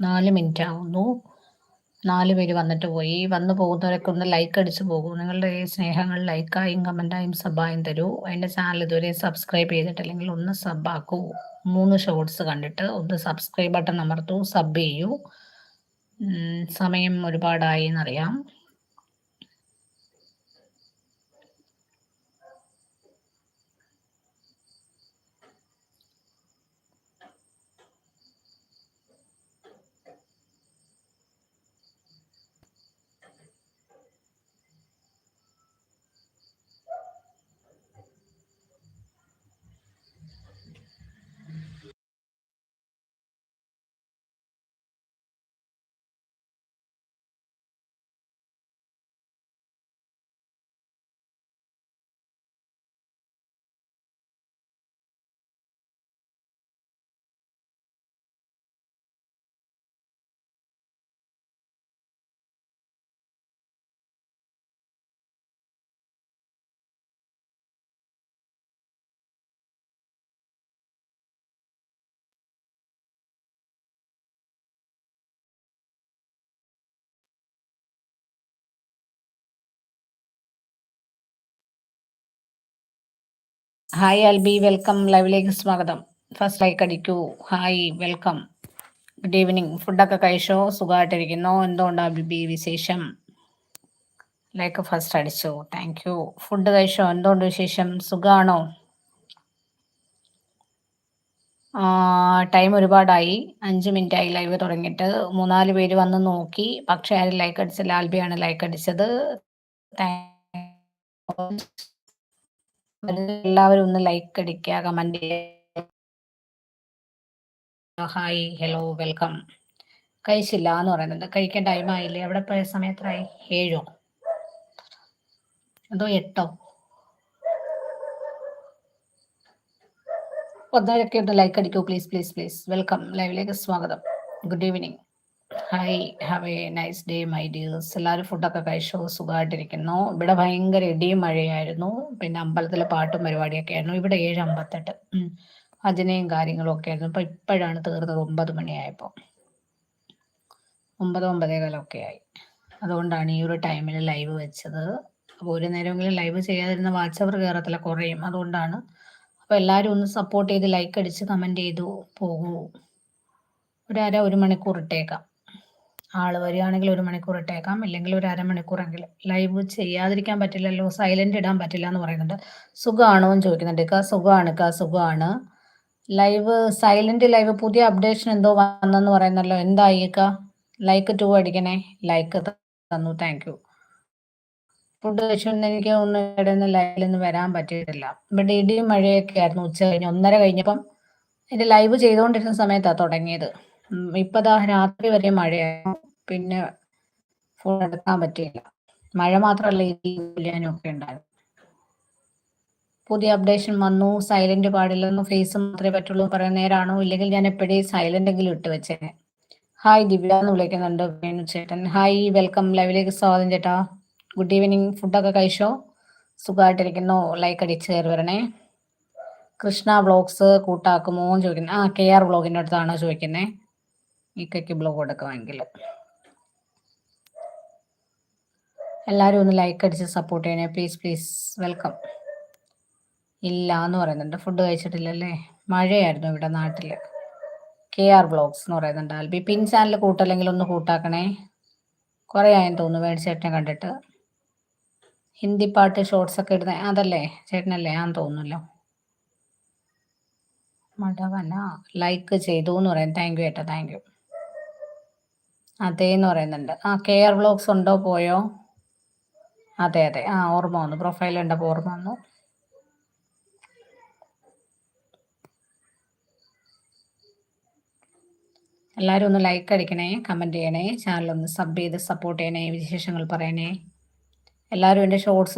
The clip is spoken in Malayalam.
നാല് മിനിറ്റ് ആവുന്നു നാല് പേര് വന്നിട്ട് പോയി. വന്നു പോകുന്നവരൊക്കെ ഒന്ന് ലൈക്ക് അടിച്ചു പോകും. നിങ്ങളുടെ സ്നേഹങ്ങൾ ലൈക്കായും കമന്റായും സബായും തരൂ. എന്റെ ചാനൽ ഇതുവരെ സബ്സ്ക്രൈബ് ചെയ്തിട്ടില്ലെങ്കിൽ ഒന്ന് സബാക്കൂ മൂന്ന് ഷോർട്സ് കണ്ടിട്ട് ഒന്ന് സബ്സ്ക്രൈബ് ബട്ടൺ അമർത്തൂ. സബ് ചെയ്യൂ. സമയം ഒരുപാടായി എന്നറിയാം. ഹായ് അൽബി വെൽക്കം ലൈവിലേക്ക് സ്വാഗതം. ഫസ്റ്റ് ലൈക്ക് അടിക്കൂ ഹായ് വെൽക്കം ഗുഡ് ഈവനിങ് ഫുഡൊക്കെ കഴിച്ചോ? സുഖമായിട്ടിരിക്കുന്നു? എന്തുകൊണ്ടാ ബിബി വിശേഷം? ലൈക്ക് ഫസ്റ്റ് അടിച്ചു. താങ്ക് യു ഫുഡ് കഴിച്ചോ? എന്തുകൊണ്ട് വിശേഷം? സുഖമാണോ ടൈം ഒരുപാടായി. അഞ്ച് മിനിറ്റ് ആയി ലൈവ് തുടങ്ങിയിട്ട്. മൂന്നാൽ പേര് വന്ന് നോക്കി. പക്ഷേ ആരും ലൈക്ക് അടിച്ചില്ല. ആൽബിയാണ് ലൈക്ക് അടിച്ചത്. എല്ലാവരും ഒന്ന് ലൈക്ക് അടിക്കുക കമന്റ് ഹായ് ഹലോ വെൽക്കം കഴിച്ചില്ല എന്ന് പറയുന്നുണ്ട്. കഴിക്കാൻ ടൈം ആയില്ലേ? എവിടെ പോയ സമയത്തായി ഏഴോ? അതോ എട്ടോ? ഒന്നരൊക്കെ ഒന്ന് ലൈക്ക് അടിക്കൂ? പ്ലീസ് പ്ലീസ് പ്ലീസ് വെൽക്കം ലൈവിലേക്ക് സ്വാഗതം. Good evening hi have a nice day my dears എല്ലാവരും ഫുഡൊക്കെ കഴിച്ചു സുഖമായിട്ടിരിക്കുന്നു. ഇവിടെ ഭയങ്കര ഇടിയും മഴയായിരുന്നു. പിന്നെ അമ്പലത്തിലെ പാട്ടും പരിപാടിയൊക്കെ ആയിരുന്നു. ഇവിടെ ഏഴ് അമ്പത്തെട്ട്. അജനയും കാര്യങ്ങളും ഒക്കെ ആയിരുന്നു. ഇപ്പൊ ഇപ്പോഴാണ് തീർന്നത് ഒമ്പത് മണിയായപ്പോൾ ഒമ്പത് ഒമ്പതേകാലൊക്കെ ആയി. അതുകൊണ്ടാണ് ഈ ഒരു ടൈമിൽ ലൈവ് വെച്ചത്. അപ്പോൾ ഒരു നേരമെങ്കിലും ലൈവ് ചെയ്യാതിരുന്ന വാട്സപ്പ് കയറത്തില്ല കുറയും. അതുകൊണ്ടാണ്. അപ്പോൾ എല്ലാവരും ഒന്ന് സപ്പോർട്ട് ചെയ്ത് ലൈക്ക് അടിച്ച് കമന്റ് ചെയ്തു. പോകൂ. ഒരു അര ഒരു മണിക്കൂർ ഇട്ടേക്കാം. ആൾ വരികയാണെങ്കിൽ ഒരു മണിക്കൂർ ഇട്ടേക്കാം. അല്ലെങ്കിൽ ഒരു അരമണിക്കൂറെങ്കിലും ലൈവ് ചെയ്യാതിരിക്കാൻ പറ്റില്ലല്ലോ സൈലന്റ് ഇടാൻ പറ്റില്ല എന്ന് പറയുന്നുണ്ട്. സുഖമാണോ എന്ന് ചോദിക്കുന്നുണ്ട്. ഇക്ക സുഖമാണ് ഇക്ക സുഖമാണ് ലൈവ് സൈലന്റ് ലൈവ് പുതിയ അപ്ഡേഷൻ എന്തോ വന്നെന്ന് പറയുന്നല്ലോ. എന്തായി ഇക്ക ലൈക്ക് ടു അടിക്കണേ. ലൈക്ക് തന്നു. താങ്ക് യു ഫുഡ് കഴിച്ചുകൊണ്ട് എനിക്ക് ഒന്ന് ഇടന്ന് ലൈവിൽ നിന്ന് വരാൻ പറ്റിയിട്ടില്ല. ഇവിടെ ഇടിയും മഴയൊക്കെ ആയിരുന്നു ഉച്ച കഴിഞ്ഞ്. ഒന്നര കഴിഞ്ഞപ്പം എന്റെ ലൈവ് ചെയ്തുകൊണ്ടിരുന്ന സമയത്താണ് തുടങ്ങിയത്. ഇപ്പതാ രാത്രി വരെ മഴയായിരുന്നു. പിന്നെ ഫോൺ എടുക്കാൻ പറ്റിയില്ല. മഴ മാത്രമല്ല പുലിയാനും ഒക്കെ ഉണ്ടായിരുന്നു പുതിയ അപ്ഡേഷൻ വന്നു. സൈലന്റ് പാടില്ലെന്ന് ഫേസ് മാത്രമേ പറ്റുള്ളൂ പറയുന്ന നേരാണോ? ഇല്ലെങ്കിൽ ഞാൻ എപ്പോഴേ സൈലന്റ് എങ്കിലും ഇട്ട് വെച്ചേനെ. ഹായ് ദിവ്യ എന്ന് വിളിക്കുന്നുണ്ട് വേണു ചേട്ടൻ. ഹായ് വെൽക്കം ലൈവിലേക്ക് സ്വാഗതം ചേട്ടാ. ഗുഡ് ഈവനിങ് ഫുഡൊക്കെ കഴിച്ചോ? സുഖമായിട്ടിരിക്കുന്നു. ലൈക്ക് അടിച്ച് കയറി വരണേ. കൃഷ്ണ വ്ളോഗ്സ് കൂട്ടാക്കുമോ എന്ന് ചോദിക്കുന്നത് ആ കെ ആർ വ്ളോഗിന്റെ അടുത്താണോ ചോദിക്കുന്നത് ഇക്കയ്ക്ക് ബ്ലോഗ് കൊടുക്കുമെങ്കിൽ എല്ലാവരും ഒന്ന് ലൈക്ക് അടിച്ച് സപ്പോർട്ട് ചെയ്യണേ. പ്ലീസ് പ്ലീസ് വെൽക്കം ഇല്ല എന്ന് പറയുന്നുണ്ട്. ഫുഡ് കഴിച്ചിട്ടില്ലല്ലേ? മഴയായിരുന്നു ഇവിടെ നാട്ടിൽ കെ ആർ ബ്ലോഗ്സ് എന്ന് പറയുന്നുണ്ട്. ആൽബി പിൻ ചാനൽ കൂട്ടല്ലെങ്കിൽ ഒന്ന് കൂട്ടാക്കണേ. കുറേ ആയെന്ന് തോന്നുന്നു. മേടിച്ചേട്ടനെ കണ്ടിട്ട്. ഹിന്ദി പാട്ട് ഷോർട്സ് ഒക്കെ ഇടുന്ന അതല്ലേ? ചേട്ടനല്ലേ? ആന്ന് തോന്നുന്നല്ലോ. മടവന. ലൈക്ക് ചെയ്തു എന്ന് പറയാം താങ്ക് യു ഏട്ടാ. താങ്ക് യു അതേന്ന് പറയുന്നുണ്ട്. ആ കെയർ ബ്ലോക്സ് ഉണ്ടോ? പോയോ? അതെ അതെ. ആ ഓർമ്മ വന്നു. പ്രൊഫൈൽ ഉണ്ടപ്പോൾ ഓർമ്മ വന്നു. എല്ലാവരും ഒന്ന് ലൈക്ക് അടിക്കണേ കമന്റ് ചെയ്യണേ ചാനൽ ഒന്ന് സബ് ചെയ്ത് സപ്പോർട്ട് ചെയ്യണേ വിശേഷങ്ങൾ പറയണേ. എല്ലാവരും എന്റെ ഷോർട്സ്